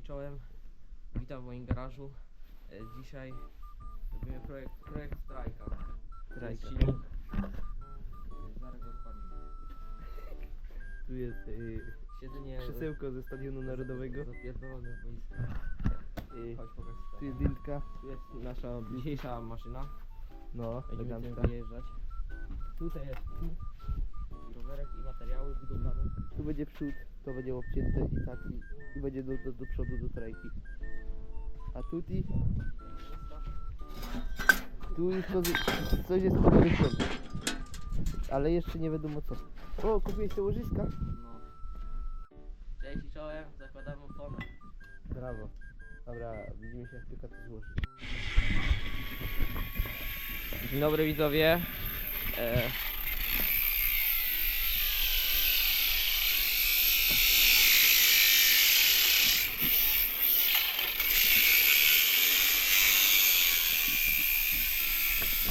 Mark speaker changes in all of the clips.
Speaker 1: czołem. Witam w moim garażu. E, Dzisiaj robimy projekt, projekt strajka.
Speaker 2: Strajka.
Speaker 1: Silnik. Zaraz go odpalimy.
Speaker 2: Tu jest y,
Speaker 1: Siedzenie
Speaker 2: krzesełko ze Stadionu Narodowego.
Speaker 1: zapierdolone w.
Speaker 2: Y,
Speaker 1: Chodź pokaż
Speaker 2: tu jest dynka.
Speaker 1: Tu jest nasza dzisiejsza maszyna.
Speaker 2: No,
Speaker 1: Będziemy tym
Speaker 2: elegancka.
Speaker 1: wyjeżdżać. Tutaj jest tu rowerek i materiały budowlane.
Speaker 2: Tu będzie przód, to będzie obcięte i tak i, i będzie do, do, do przodu do trajki. A tuti, tu już to, coś jest podkręcone. Ale jeszcze nie wiadomo co. O, kupiłeś te łożyska?
Speaker 1: No. Cześć czołem, zakładamy oponę.
Speaker 2: Brawo. Dobra, widzimy się jak tylko to złoży.
Speaker 1: Dzień dobry widzowie. E...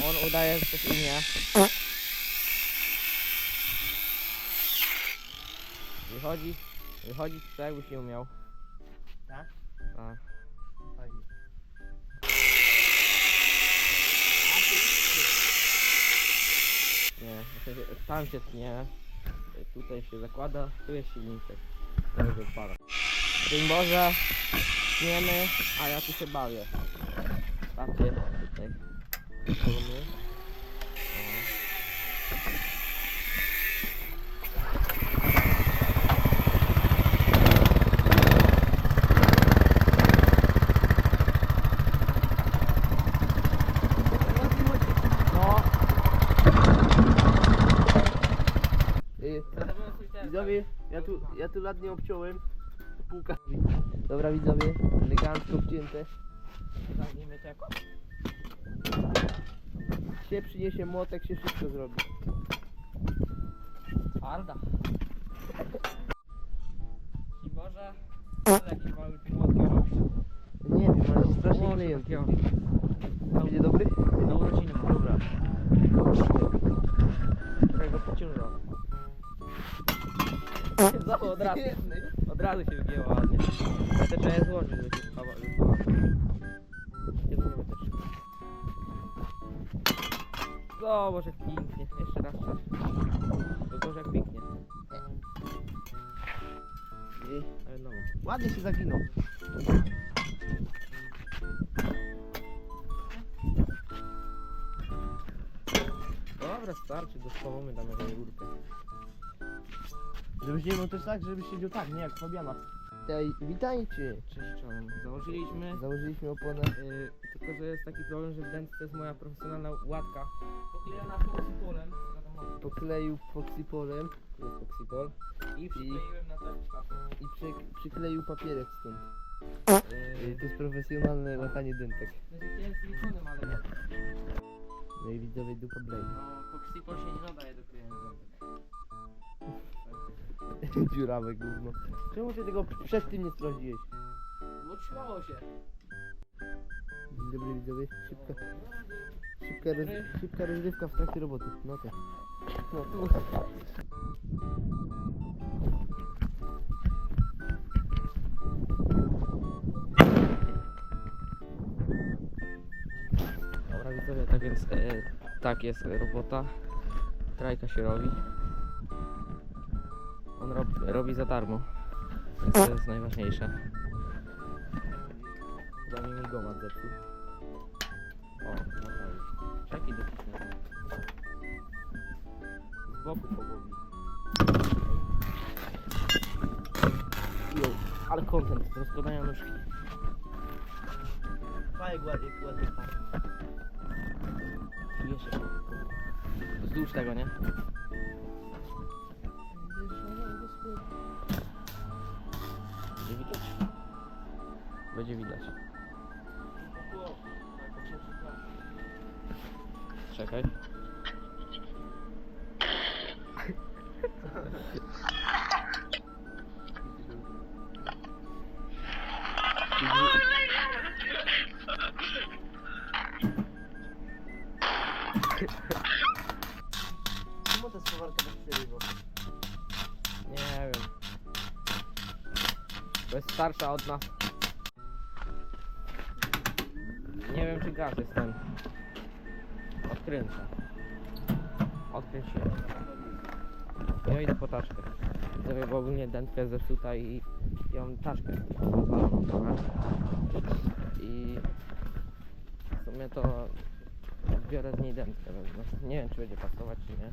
Speaker 1: On udaje, że coś umie. Wychodzi, wychodzi tak jakbyś nie umiał.
Speaker 2: Tak?
Speaker 1: A.
Speaker 2: Fajnie.
Speaker 1: Nie, w sensie, tam się tnie, tutaj się zakłada, tu jest silniczek, to już odpada. Dzień Boże, tniemy, a ja tu się bawię. Patrzcie, tutaj. No,
Speaker 2: widzowie, ja tu, ja obciąłem. Półka. Dobra widzowie, elegancko obcięte.
Speaker 1: Zajmiemy tego.
Speaker 2: Się przyniesie młotek, się wszystko zrobi.
Speaker 1: Twarda. Dzień Boże, ale jakiś mały młotkę robisz.
Speaker 2: Nie wiem, ale strasznie
Speaker 1: Może
Speaker 2: kleją.
Speaker 1: takiego.
Speaker 2: Będzie dobry?
Speaker 1: Na urodziny mam.
Speaker 2: Dobra.
Speaker 1: Trochę go pociążał. Znowu od razu. Od razu się wygięło ładnie. Ale to trzeba je złożyć, żeby się spawa. O, Boże, pięknie. Jeszcze raz czas. To Boże, jak pięknie.
Speaker 2: I
Speaker 1: Ale no.
Speaker 2: ładnie się zaginął.
Speaker 1: Dobra, starczy, dospawamy tam jakąś rurkę.
Speaker 2: Żebyś nie miał też tak, żebyś siedział tak, nie jak Fabiana. Ej, witajcie.
Speaker 1: Cześć, czołem. Założyliśmy
Speaker 2: Założyliśmy oponę.
Speaker 1: Yy, tylko, że jest taki problem, że w dęce to jest moja profesjonalna łatka. Poklejona foxypolem. wiadomo,
Speaker 2: Pokleił foxypolem
Speaker 1: Tu jest foxypol. I przykleiłem na szkafę.
Speaker 2: i przy, przykleił papierek stąd.
Speaker 1: Yy,
Speaker 2: Ej, To jest profesjonalne latanie dętek.
Speaker 1: znaczy chciałem silikonem, ale nie.
Speaker 2: No i widzowie dupa blade.
Speaker 1: No, foxypol się nie nadaje do klejenia dętek.
Speaker 2: Dziurawe gówno. Czemu ty tego przed tym nie sprawdziłeś?
Speaker 1: Bo trzymało się.
Speaker 2: Dzień dobry widzowie. Szybka, szybka, roz, szybka rozrywka w trakcie roboty. No to. No tu.
Speaker 1: Dobra widzowie, tak więc e, tak jest robota. Trajka się robi. Rob, robi za darmo. Więc to jest najważniejsze.
Speaker 2: Chyba mi migomat zepsuł.
Speaker 1: O, naprawić. Czeki dopisane. Z boku pogłowi.
Speaker 2: Jo,
Speaker 1: Ale kontent, rozkładania nóżki.
Speaker 2: fajek ładnie, ładnie.
Speaker 1: Czuje się. Wzdłuż tego, nie? Będzie widać. Czekaj.
Speaker 2: Czemu ta spowarka tak?
Speaker 1: Nie wiem. To jest starsza od nas. Gaz jest ten. Odkręcę. Odkręciłem. Ja idę po taczkę. Widzowie, bo ogólnie jest zepsuta i ją taczkę rozwaloną trochę. I w sumie to biorę z niej dętkę. No, nie wiem czy będzie pasować czy nie.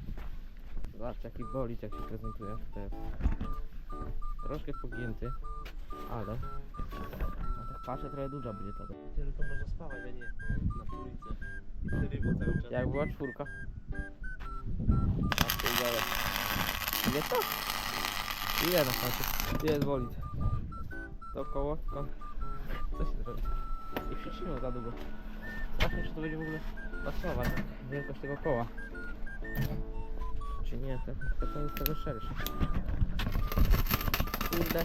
Speaker 1: Zobaczcie jaki bolid jak się prezentuje. Troszkę pogięty, ale a tak patrzę trochę duża będzie to.
Speaker 2: Tylko można spawać, a nie na trójce. I wtedy bo cały czas.
Speaker 1: Jak była czwórka? A tu dalej. Ile to? Ile na końcu? Ile jest bolid? To koło, tylko... Co się zrobi? I przytrzymał za długo. Strasznie, czy to będzie w ogóle pasować. Wielkość tego koła. Czy nie, to, to, to jest trochę szersze. Kurde,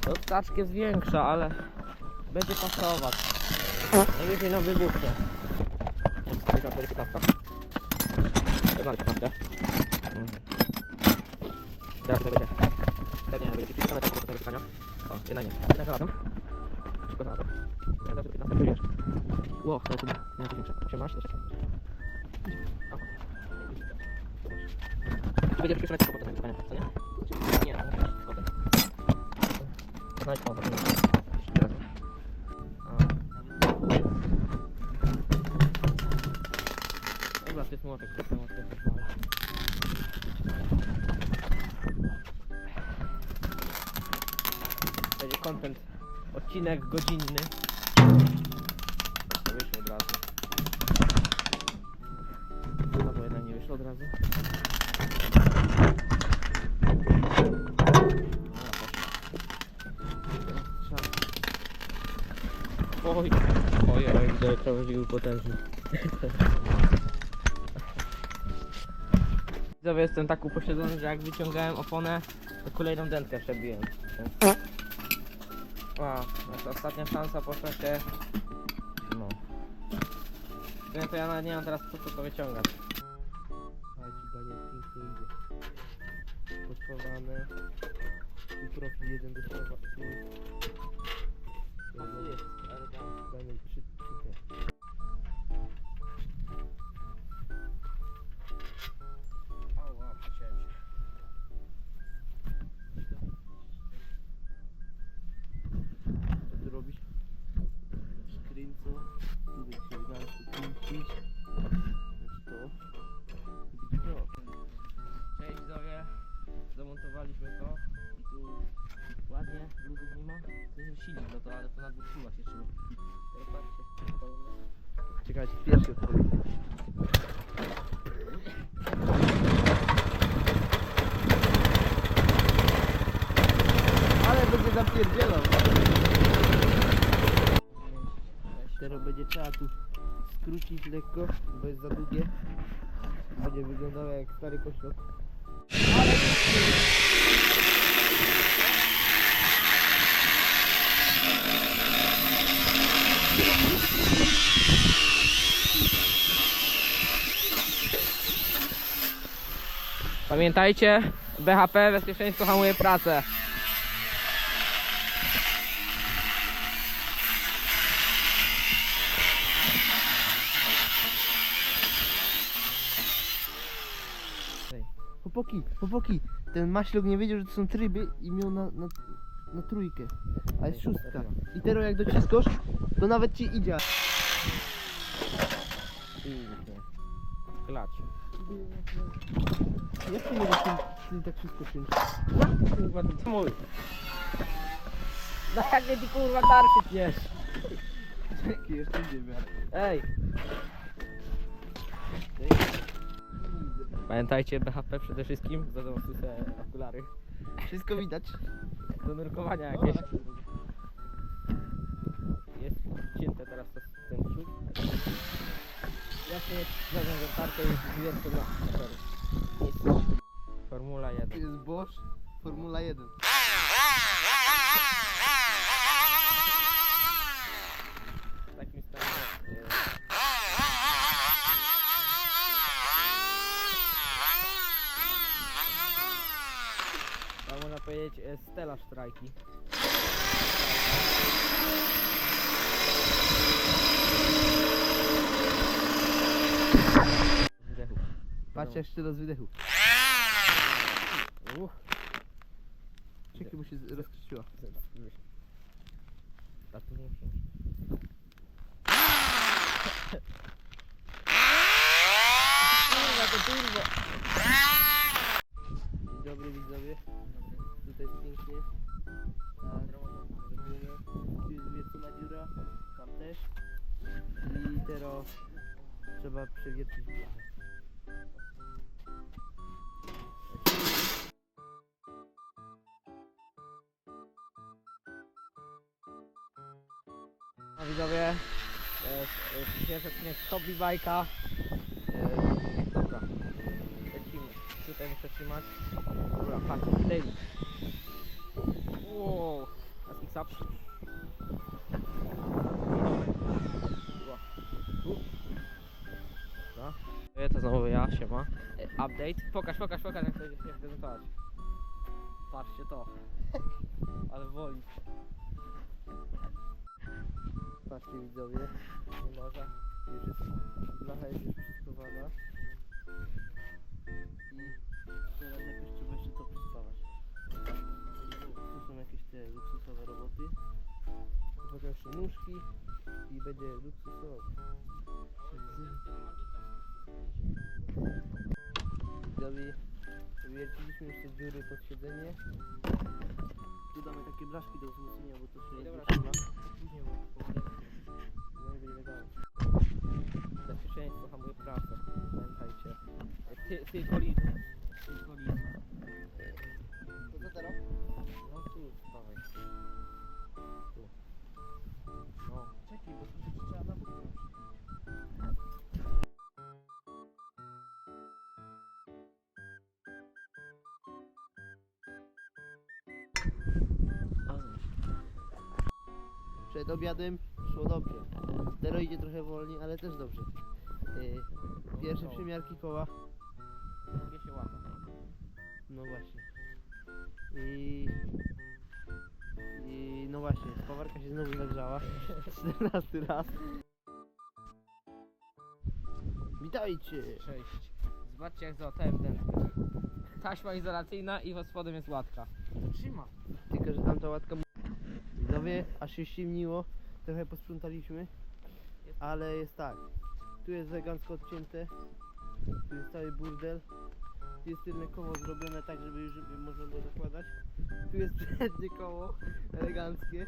Speaker 1: to taczki jest większa, ale będzie pasować. Najwyżej nam wybuchnie. Taka 15. Dobra, 15. Teraz to będzie. Teraz nie, będzie 15 metrów do. O, jedna nie. Jedna 15 czujesz. Ło, to tu nie to większe. 18, jeszcze. O. Tu będzie 30 metrów do tego pytania, co? Nie, content, odcinek godzinny. To wyszło od razu. No bo jednak nie wyszło od razu. Oj, oj, oj, widzę, to był potężny. Widzowie, jestem tak upośledzony, że jak wyciągałem oponę, to kolejną dętkę przebiłem. A, nasza ostatnia szansa poszła się... No. Sumie to ja nawet nie mam teraz po co to wyciągać.
Speaker 2: A ci pięknie idzie. Tu profil jeden do słowa. Znaczy to.
Speaker 1: Cześć widzowie, zamontowaliśmy to i tu ładnie, bluzów nie ma, to jest silnik no to, ale to na dwóch siłach się trzyma. Teraz patrzcie,
Speaker 2: Czekajcie, pierwszy. Ale będzie zapierdzielał. Teraz będzie trzeba tu skrócić lekko, bo jest za długie. Będzie wyglądało jak stary kościół.
Speaker 1: Pamiętajcie, BHP bezpieczeństwo hamuje pracę.
Speaker 2: Chłopaki, chłopaki, ten maśluk nie wiedział, że to są tryby i miał na, na, na trójkę. A jest szóstka. I teraz jak dociskasz, to nawet ci idzie.
Speaker 1: Pięknie. Klać.
Speaker 2: Jak ty możesz tym, tym tak wszystko czymś?
Speaker 1: Kurwa, to mój. No jak mnie ty kurwa tarczy tniesz?
Speaker 2: Dzięki, jeszcze idzie w miarę.
Speaker 1: Ej! Pamiętajcie BHP przede wszystkim, zadam sobie okulary.
Speaker 2: Wszystko widać.
Speaker 1: Do nurkowania jakieś. Jest cięte teraz to, ten przód. Ja się zgadzam, że tarczę już zwiercę na. Nic. Formula
Speaker 2: To
Speaker 1: 1.
Speaker 2: jest Bosch Formula 1.
Speaker 1: mieć e, Stella Strajki.
Speaker 2: Patrzcie jeszcze do wydechu. Czekaj, bo się z-
Speaker 1: A tu muszę. Kurwa, to
Speaker 2: dobry widzowie. Tutaj jest pięknie. Tak, zrobione. Tu jest wiercona dziura, tam też. I teraz trzeba przewiercić blachę.
Speaker 1: A widzowie, to jest, to odcinek Hobby Bajka. E, dobra, lecimy. Tutaj muszę trzymać. Dobra, patrz, daily. Wow. Ła. U. Dobra. E, To znowu ja, siema. E, Update. Pokaż, pokaż, pokaż jak to się prezentować. Patrzcie to. Ale woli.
Speaker 2: Patrzcie widzowie,
Speaker 1: Nie może.
Speaker 2: już jest, blacha jest już. I teraz jakoś są jakieś te luksusowe roboty. Potem jeszcze nóżki i będzie luksusowo. Widzowie, wierciliśmy jeszcze dziury pod siedzenie. Tu damy takie blaszki do wzmocnienia, bo to się nie trzyma.
Speaker 1: Później.
Speaker 2: No i będzie.
Speaker 1: Bezpieczeństwo hamuje pracę. Pamiętajcie. Ty, ty kolizm. Ty kolizm.
Speaker 2: To co teraz?
Speaker 1: No tu. Tu. No.
Speaker 2: Czekaj, bo się trzeba na bok. Przed obiadem szło dobrze. Teraz idzie trochę wolniej, ale też dobrze. Yy, pierwsze przymiarki koła.
Speaker 1: Drugie się łata.
Speaker 2: No właśnie. I... No spawarka się znowu nagrzała. 14 raz. Witajcie!
Speaker 1: Cześć. Zobaczcie jak zaotałem dętkę. Taśma izolacyjna i pod spodem jest łatka. Trzyma.
Speaker 2: Tylko, że tamta łatka... mu- Widzowie, aż się ściemniło. Trochę posprzątaliśmy. Ale jest tak. Tu jest elegancko odcięte. Tu jest cały burdel. Tu jest tylne koło zrobione tak, żeby już można było zakładać. Tu jest przednie koło. Eleganckie.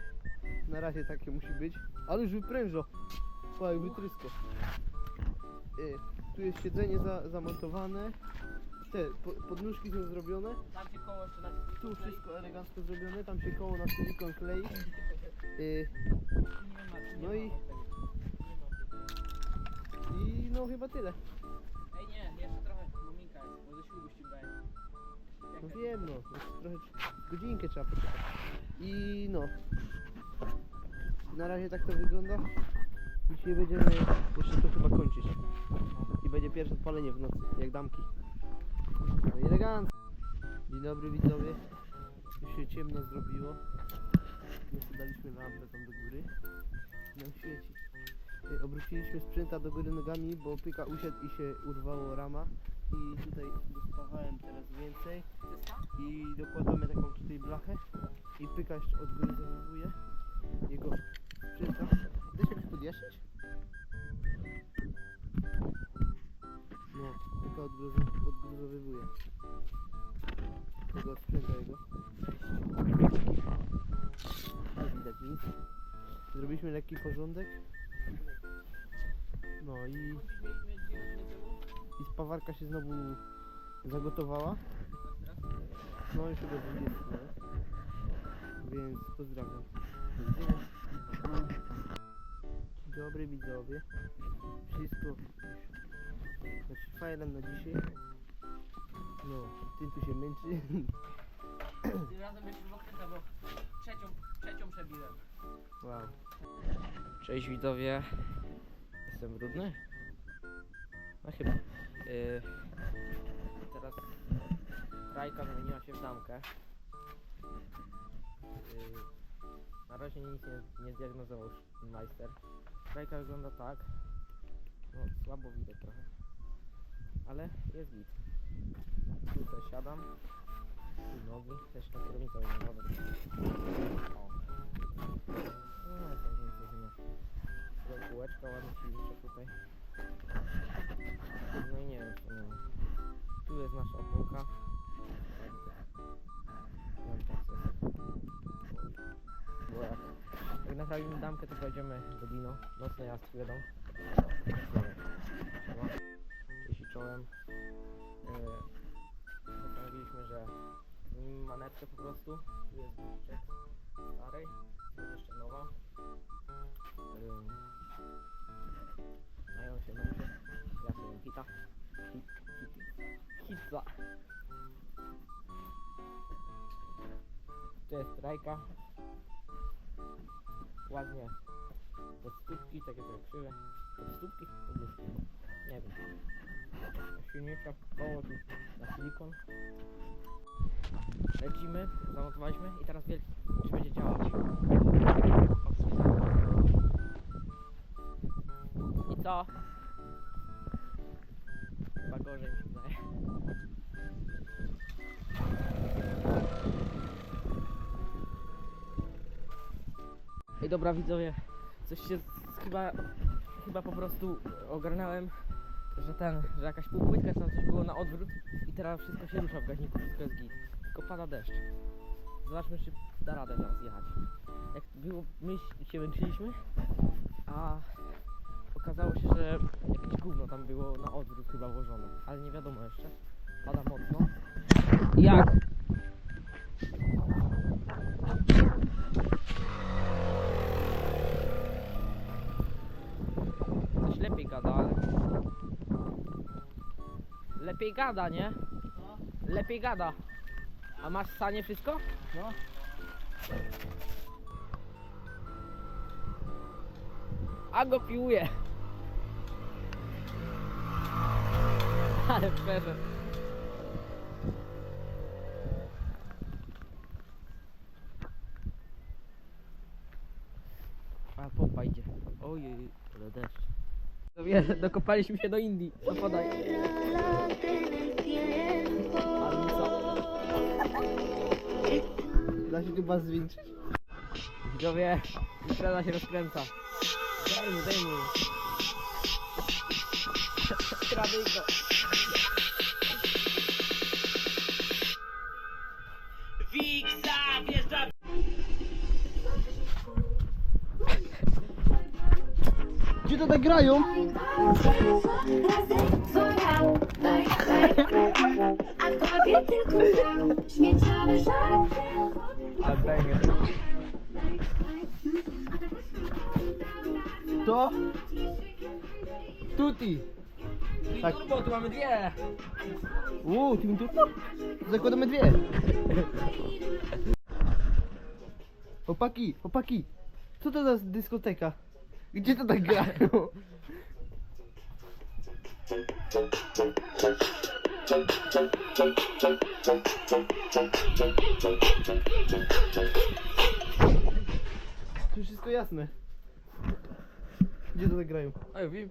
Speaker 2: Na razie takie musi być. Ale już wyprężo. Słuchaj, wytrysko. Y, tu jest siedzenie za, zamontowane. Te po, podnóżki są zrobione.
Speaker 1: Tam się koło jeszcze na
Speaker 2: Tu wszystko elegancko zrobione, tam się koło na silikon klei. Y, No i- I no chyba tyle.
Speaker 1: Ej nie, jeszcze trochę muminka jest, bo ze śrubu ściągają.
Speaker 2: No wiem no, trochę godzinkę trzeba poczekać. I no. Na razie tak to wygląda. Dzisiaj będziemy jeszcze to chyba kończyć. I będzie pierwsze odpalenie w nocy, jak damki. No i elegancko. Dzień dobry widzowie. Już się ciemno zrobiło. My daliśmy lampę tam do góry. Nam świeci. Obróciliśmy sprzęta do góry nogami, bo pyka usiadł i się urwało rama. I tutaj dospawałem teraz więcej. I dokładamy taką tutaj blachę. I pyka jeszcze od góry zachowuje jego sprzęta. Da się podjaśnić? No, pyka odgruzo- odgruzowywuje tego sprzęta jego. Nie widać nic. Zrobiliśmy lekki porządek. No i, i spawarka się znowu zagotowała. No już chyba 20, no. Więc pozdrawiam. Dzień dobry widzowie. Wszystko już znaczy fajne na dzisiaj. No, tym tu się męczy.
Speaker 1: Tym razem będzie wykręta, bo trzecią, trzecią przebiłem.
Speaker 2: Wow.
Speaker 1: Cześć widzowie. Jestem brudny? No chyba. Yy, teraz Rajka zamieniła się w damkę. Yy, na razie nic nie, nie zdiagnozował już majster. Rajka wygląda tak. No słabo widać trochę. ale jest git. Tutaj siadam. Tu nogi, też na kierownicę wodę. O. No, tam więcej. Tutaj kółeczka ładnie się liczy tutaj. No i nie wiem co nie wiem. Tu jest nasza oponka. Naprawimy damkę to pojedziemy do Dino. Nocny jazd wiadą. Siema. Jeśli czołem. Yy, postanowiliśmy, że zmienimy manetkę po prostu. Tu jest guziczek starej. Tu jest jeszcze nowa. Yy, a ją się męczy. Ja sobie hita. Hit, hit, hitza. To jest trajka. Ładnie. Pod stópki, takie trochę krzywe. Pod stópki? Podróżki. Nie wiem. Silniejsza koło tu na silikon. Lecimy, zamontowaliśmy i teraz wielki, czy będzie działać. I co? Chyba gorzej mi się wydaje. Ej dobra widzowie, coś się z- chyba, chyba po prostu ogarnąłem, że ten, że jakaś półpłytka tam coś było na odwrót i teraz wszystko się rusza w gaźniku, wszystko jest git. Tylko pada deszcz. Zobaczmy czy da radę zaraz jechać. Jak było, my się męczyliśmy, a okazało się, że jakieś gówno tam było na odwrót chyba włożone, ale nie wiadomo jeszcze. Pada mocno. Jak? Lepiej gada, ale... Lepiej gada, nie? Lepiej gada. A masz w stanie wszystko?
Speaker 2: No.
Speaker 1: A go piłuje. Ale szczerze. A pompa idzie. Ojej, ale deszcz. No wie, dokopaliśmy się do Indii. No podaj.
Speaker 2: Da się chyba zwiększyć?
Speaker 1: Widzowie, impreza się rozkręca. Daj mu, daj mu. Go. Ale banger.
Speaker 2: To? Tuti.
Speaker 1: I
Speaker 2: Tak.
Speaker 1: turbo, tu mamy dwie.
Speaker 2: Uuu, tym tu? Zakładamy dwie. Chłopaki, chłopaki. Co to za dyskoteka? Gdzie to tak grają? Tu wszystko jasne. Gdzie to tak grają?
Speaker 1: Oj, wiem.